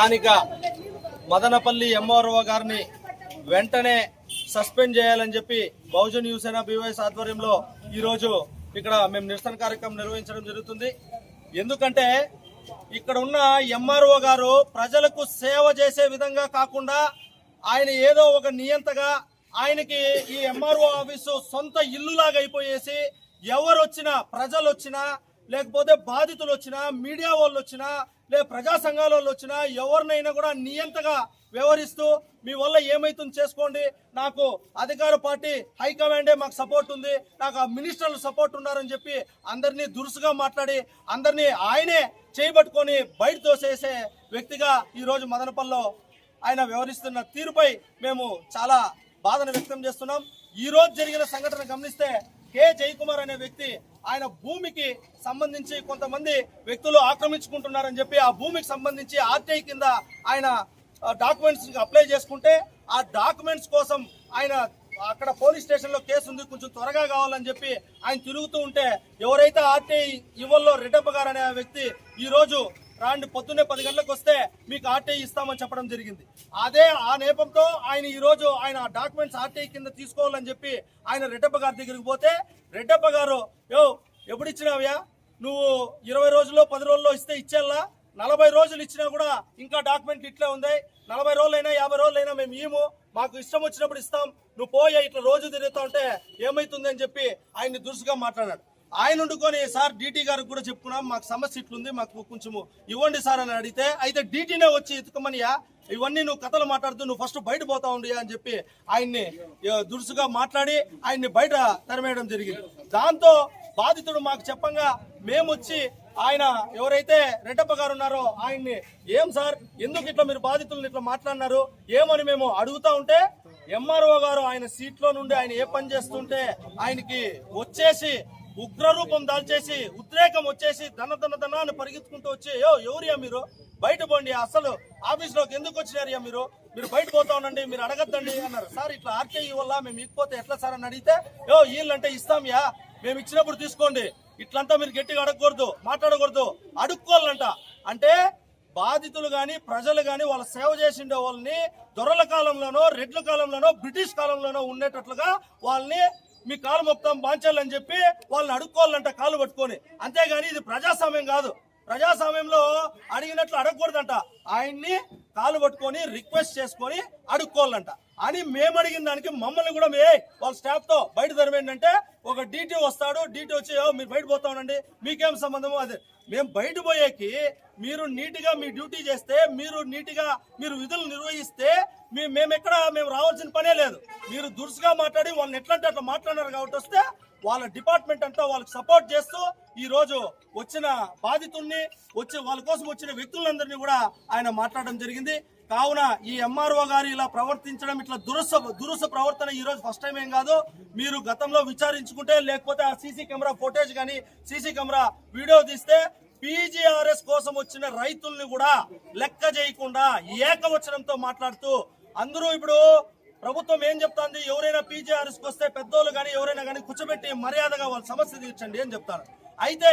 స్థానిక మదనపల్లి ఎంఆర్ఓ గారిని వెంటనే సస్పెండ్ చేయాలని చెప్పి బహుజన్ యువసేన బీవైఎస్ ఆధ్వర్యంలో ఈరోజు ఇక్కడ మేము నిరసన కార్యక్రమం నిర్వహించడం జరుగుతుంది. ఎందుకంటే ఇక్కడ ఉన్న ఎంఆర్ఓ గారు ప్రజలకు సేవ చేసే విధంగా కాకుండా ఆయన ఏదో ఒక నియంతగా ఆయనకి ఈ ఎంఆర్ఓ ఆఫీసు సొంత ఇల్లులాగా అయిపోయేసి ఎవరు వచ్చినా ప్రజలు వచ్చినా లేకపోతే బాధితులు వచ్చినా మీడియా వాళ్ళు వచ్చినా లే ప్రజా సంఘాల వాళ్ళు వచ్చినా ఎవరినైనా కూడా నియంతగా వ్యవహరిస్తూ మీ వల్ల ఏమైతుంది చేసుకోండి. నాకు అధికార పార్టీ హైకమాండే మాకు సపోర్ట్ ఉంది. నాకు ఆ మినిస్టర్లు సపోర్ట్ ఉన్నారని చెప్పి అందరినీ దురుసుగా మాట్లాడి అందరినీ ఆయనే చేయబట్టుకొని బయట తోసేసే వ్యక్తిగా ఈరోజు మదనపల్లిలో ఆయన వ్యవహరిస్తున్న తీరుపై మేము చాలా బాధను వ్యక్తం చేస్తున్నాం. ఈ రోజు జరిగిన సంఘటన గమనిస్తే కె జయకుమార్ అనే వ్యక్తి ఆయన భూమికి సంబంధించి కొంతమంది వ్యక్తులు ఆక్రమించుకుంటున్నారని చెప్పి ఆ భూమికి సంబంధించి ఆర్టీఐ కింద ఆయన డాక్యుమెంట్స్ అప్లై చేసుకుంటే ఆ డాక్యుమెంట్స్ కోసం ఆయన అక్కడ పోలీస్ స్టేషన్లో కేసు ఉంది కొంచెం త్వరగా కావాలని చెప్పి ఆయన తిరుగుతూ ఉంటే ఎవరైతే ఆర్టీఐ ఇవ్వల్లో రెడ్డప్ప గారు అనే వ్యక్తి ఈరోజు రాండి. పొద్దున్నే పది గంటలకు వస్తే మీకు ఆర్టీఐ ఇస్తామని చెప్పడం జరిగింది. అదే ఆ నేపంతో ఆయన ఈరోజు ఆయన డాక్యుమెంట్స్ ఆర్టీఐ కింద తీసుకోవాలని చెప్పి ఆయన రెడ్డప్ప గారి దగ్గరికి పోతే రెడ్డప్ప గారు యో ఎప్పుడు ఇచ్చినావ్యా నువ్వు ఇరవై రోజుల్లో పది రోజుల్లో ఇస్తే ఇచ్చేలా? నలభై రోజులు ఇచ్చినా కూడా ఇంకా డాక్యుమెంట్ ఇట్లే ఉంది నలభై రోజులైనా యాభై రోజులైనా మేము ఇయ్యము మాకు ఇష్టం వచ్చినప్పుడు ఇస్తాం. నువ్వు పోయా ఇట్లా రోజు తిరుగుతా ఉంటే ఏమవుతుందని అని చెప్పి ఆయన్ని దురుసుగా మాట్లాడాడు. ఆయన వండుకొని సార్ డీటీ గారికి కూడా చెప్పుకున్నాం. మాకు సమస్య ఇట్లుంది మాకు కొంచెము ఇవ్వండి సార్ అని అడిగితే అయితే డీటీనే వచ్చి ఎత్తుకమనియా? ఇవన్నీ నువ్వు కథలు మాట్లాడుతూ నువ్వు ఫస్ట్ బయట పోతా ఉండి అని చెప్పి ఆయన్ని దురుసుగా మాట్లాడి ఆయన్ని బయట తరిమేయడం జరిగింది. దాంతో బాధితుడు మాకు చెప్పంగా మేము వచ్చి ఆయన ఎవరైతే రెడ్డప్ప గారు ఉన్నారో ఆయన్ని ఏం సార్ ఎందుకు ఇట్లా మీరు బాధితులను ఇట్లా మాట్లాడినారు? ఏమని మేము అడుగుతా ఉంటే ఎంఆర్ఓ గారు ఆయన సీట్లో నుండి ఆయన ఏ పని చేస్తుంటే ఆయనకి వచ్చేసి ఉగ్రరూపం దాల్చేసి ఉద్రేకం వచ్చేసి ధన ధన ధనాన్ని పరిగెత్తుకుంటూ వచ్చి యో ఎవరియా మీరు? బయట పోండి అసలు ఆఫీస్లోకి ఎందుకు వచ్చినారయ్యా మీరు? మీరు బయట పోతా ఉండండి మీరు అడగద్దండి అన్నారు. సార్ ఇట్లా ఆర్కేఈ వల్ల మేము ఇకపోతే ఎట్లా సార్? అని అడిగితే యో వీళ్ళంటే ఇస్తాంయా మేము ఇచ్చినప్పుడు తీసుకోండి. ఇట్లంతా మీరు గట్టిగా అడగకూడదు మాట్లాడకూడదు అడుక్కోవాలంట. అంటే బాధితులు గాని ప్రజలు గాని వాళ్ళ సేవ చేసిండే వాళ్ళని దొరల కాలంలోనో రెడ్ల కాలంలోనో బ్రిటిష్ కాలంలోనో ఉండేటట్లుగా వాళ్ళని మీ కాలు మొత్తం బాంచాలని చెప్పి వాళ్ళని అడుక్కోవాలంట కాలు పట్టుకొని. అంతేగాని ఇది ప్రజాస్వామ్యం కాదు. ప్రజాస్వామ్యంలో అడిగినట్లు అడగకూడదంట. ఆయన్ని కాలు పట్టుకొని రిక్వెస్ట్ చేసుకొని అడుక్కోవాలంట. అని మేము అడిగిన దానికి మమ్మల్ని కూడా మే వాళ్ళ స్టాఫ్తో బయట ధరమేంటంటే ఒక డీటీ వస్తాడు డీటీ వచ్చి మీరు బయట పోతా ఉండండి మీకేం సంబంధము? అదే. మేము బయట పోయేకి మీరు నీట్గా మీ డ్యూటీ చేస్తే మీరు నీట్గా మీరు విధులు నిర్వహిస్తే మీ మేము ఎక్కడ మేము రావాల్సిన పనే లేదు. మీరు దురుసుగా మాట్లాడి వాళ్ళని ఎట్లంటే అట్లా మాట్లాడారు కాబట్టి వస్తే వాళ్ళ డిపార్ట్మెంట్ అంతా వాళ్ళకి సపోర్ట్ చేస్తూ ఈ రోజు వచ్చిన బాధితుల్ని వచ్చి వాళ్ళ కోసం వచ్చిన వ్యక్తులందరినీ కూడా ఆయన మాట్లాడడం జరిగింది. కావున ఈ ఎంఆర్ఓ గారు ఇలా ప్రవర్తించడం ఇట్లా దురుస దురుస ప్రవర్తన ఈ రోజు ఫస్ట్ టైం ఏం కాదు. మీరు గతంలో విచారించుకుంటే లేకపోతే ఆ సీసీ కెమెరా ఫోటేజ్ కానీ సీసీ కెమెరా వీడియో తీస్తే పీజీఆర్ఎస్ కోసం వచ్చిన రైతుల్ని కూడా లెక్క చేయకుండా ఏకవచనంతో మాట్లాడుతూ అందరూ ఇప్పుడు ప్రభుత్వం ఏం చెప్తాంది? ఎవరైనా పీజీఆర్ఎస్కి వస్తే పెద్దోళ్ళు కానీ ఎవరైనా కానీ కూర్చోబెట్టి మర్యాదగా వాళ్ళ సమస్య తీర్చండి అని చెప్తారు. అయితే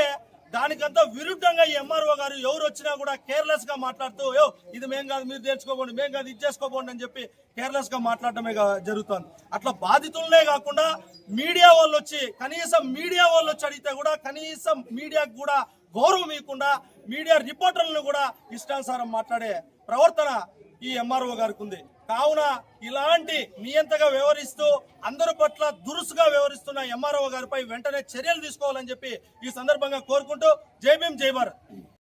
దానికంతా విరుద్ధంగా ఈ ఎంఆర్ఓ గారు ఎవరు వచ్చినా కూడా కేర్లెస్గా మాట్లాడుతూ యో ఇది మేం కాదు మీరు తెచ్చుకోబోండి మేం కాదు ఇది చేసుకోకండి అని చెప్పి కేర్లెస్గా మాట్లాడటమే జరుగుతుంది. అట్లా బాధితులనే కాకుండా మీడియా వాళ్ళు వచ్చి కనీసం మీడియా వాళ్ళు వచ్చి అడిగితే కూడా కనీసం మీడియాకు కూడా గౌరవం ఇవ్వకుండా మీడియా రిపోర్టర్లను కూడా ఇష్టానుసారం మాట్లాడే ప్రవర్తన ఈ ఎంఆర్ఓ గారికి ఉంది కావున ఇలాంటి నియంతగా వ్యవహరిస్తూ అందరి పట్ల దురుసుగా వ్యవహరిస్తున్న ఎంఆర్ఓ గారిపై వెంటనే చర్యలు తీసుకోవాలని చెప్పి ఈ సందర్భంగా కోరుకుంటూ జై భీమ్ జై భారత్.